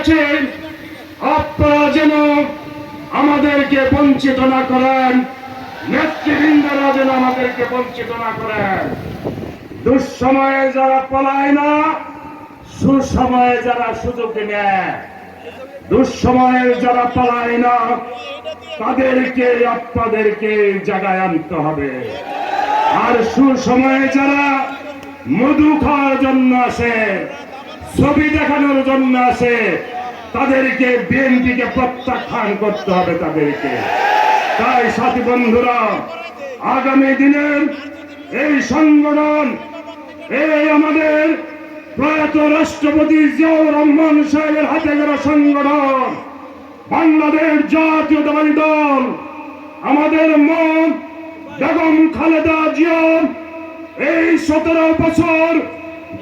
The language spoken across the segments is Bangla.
গেছে আপনারা যেন আমাদেরকে বঞ্চিত না করেন, নেতৃবৃন্দরা যেন আমাদেরকে বঞ্চিত না করেন। দুঃসময়ে যারা পলায় না, সুসময়ে যারা সুযোগ নেয়। দুঃসময়ে যারা পালায় না, তাদেরকে, আপনাদেরকে জায়গায় আনতে হবে। আর সুসময়ে যারা মধু খাওয়ার জন্য আসে ছবি দেখানোর জন্য আসে। তাদেরকে বিএনপিকে প্রত্যাখ্যান করতে হবে তাদেরকে। তাই সাথী বন্ধুরা, আগামী দিনের এই সংগঠন, এই আমাদের প্রয়াত রাষ্ট্রপতি জিয়াউর রহমান সাহেবের হাতে গড়া সংগঠন। বাংলাদেশ জাতীয়তাবাদী দল, আমাদের মন বেগম খালেদা জিয়া এই সতেরো বছর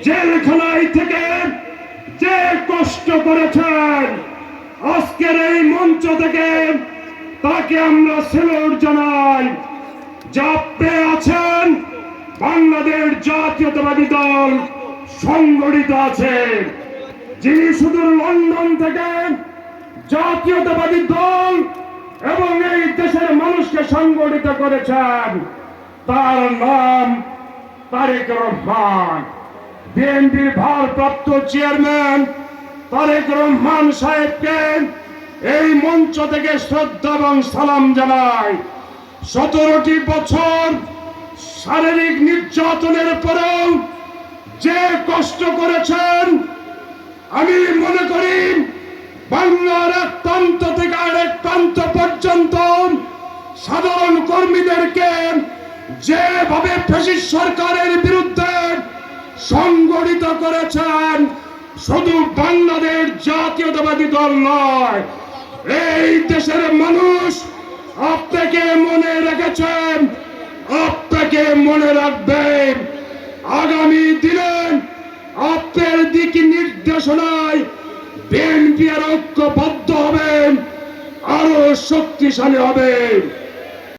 জেলখানায় থেকে যে কষ্ট করেছেন, আজকের এই মঞ্চ থেকে তাকে আমরা সেলুট জানাই। চাপে আছেন, বাংলাদেশ জাতীয়তাবাদী দল সংগঠিত আছে। যিনি শুধু লন্ডন থেকে জাতীয়তাবাদী দল এবং এই দেশের মানুষকে সংগঠিত করেছেন, তার নাম তারেক রহমান। বিএনপির ভারপ্রাপ্ত চেয়ারম্যান তারেক রহমান সাহেবকে এই মঞ্চ থেকে শ্রদ্ধা এবং সালাম জানাই। সতেরোটি বছর শারীরিক নির্যাতনের পরেও যে কষ্ট করেছেন, আমি মনে করি বাংলার এক প্রান্ত থেকে আরেক প্রান্ত পর্যন্ত সাধারণ কর্মীদেরকে যেভাবে ফেসিস সরকারের বিরুদ্ধে সংগঠিত করেছেন, শুধু বাংলাদেশ জাতীয়তাবাদী দল নয়, এই দেশের মানুষ আপনাকে মনে রেখেছেন, আপনাকে মনে রাখবেন। আগামী দিনে আপনার দিক নির্দেশনায় বিএনপি আর ঐক্যবদ্ধ হবেন, আরও শক্তিশালী হবে